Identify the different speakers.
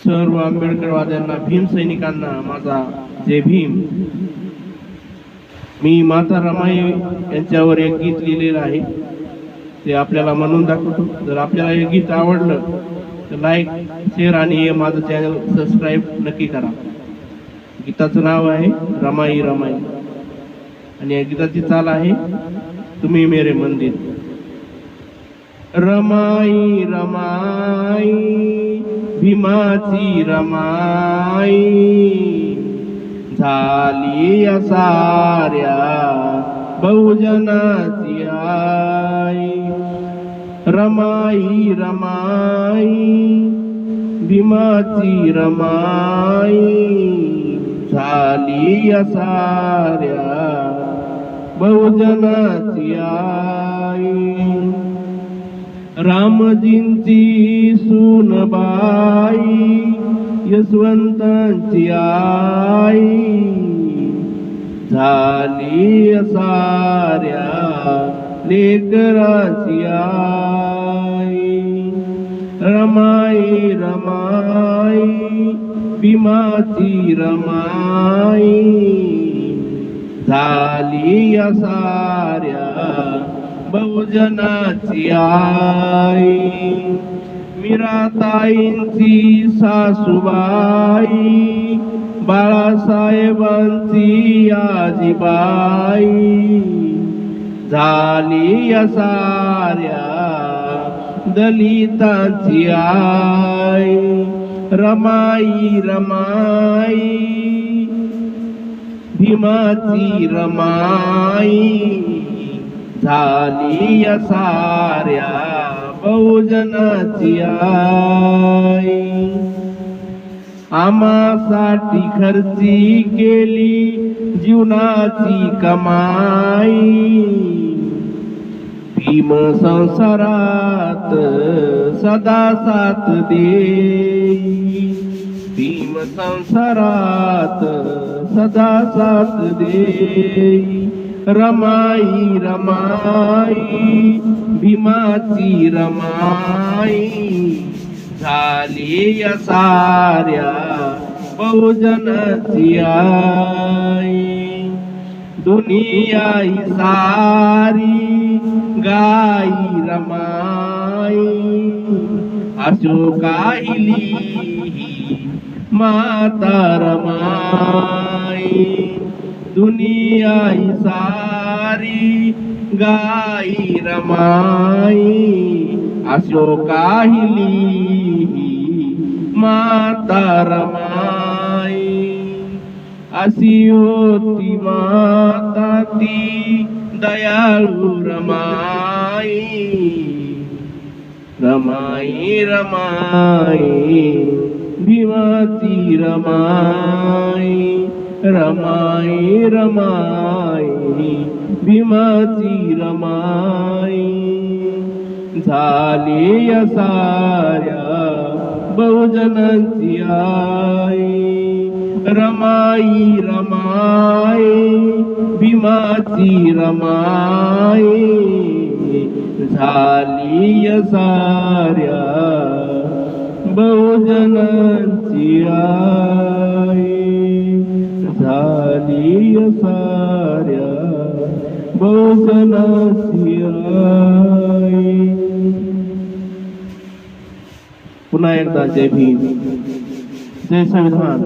Speaker 1: सर्व आंबेडकरवाद्यांना भीम सैनिकांना माझा जय भीम. मी माता रमाई यांच्यावर एक गीत लिहिलेलं आहे. ते आपल्याला म्हणून दाखवतो. जर आपल्याला हे गीत आवडलं तर लाईक शेअर आणि हे माझं चॅनल सबस्क्राईब नक्की करा. गीताचं नाव आहे रमाई रमाई. आणि या गीताची चाल आहे तुम्ही मेरे मंदिर. रमाई रमाई भीमाची रमाई. झाली साऱ्या बहुजनाची आई. रमाई रमाई भीमाची रमाई. झाली साऱ्या बहुजनाची आई. रामजींची सुनबाई यशवंतांची आई. झाली साऱ्या लेकराची आई. रमाई रमाई भीमाची रमाई. झाली साऱ्या बहुजनाची आई मीराताईंची सासूबाई बाळासाहेबांची आजीबाई. झाली या साऱ्या दलितांची आई. रमाई रमाई. भीमाची रमाई. झाली या साऱ्या बहुजनाची आई. आमासाठी खर्ची केली जीवनाची कमाई. भीम संसारात सदा साथ दे. भीम संसारात सदा साथ देई रमाई रमाई भीमाची रमाई. झाली या साऱ्या बहुजनाची आई. दुनिया सारी गाई रमाई. अशोकाहिली माता रमाई. दुनिया ही सारी गाई रमाई अशोकाहिली माता रमाई अशी होती माता ती दयाळू रमाई रमाई रमाई भीमाची रमाई रमाई रमाई भीमाची रमाई. झाली या साऱ्या बहुजनांची आई. रमाई रमाई भीमाची रमाई. झाली या साऱ्या बहुजनांची आई. बहुजनांची आई पुन्हा एकदा जय भीम. जय संविधान.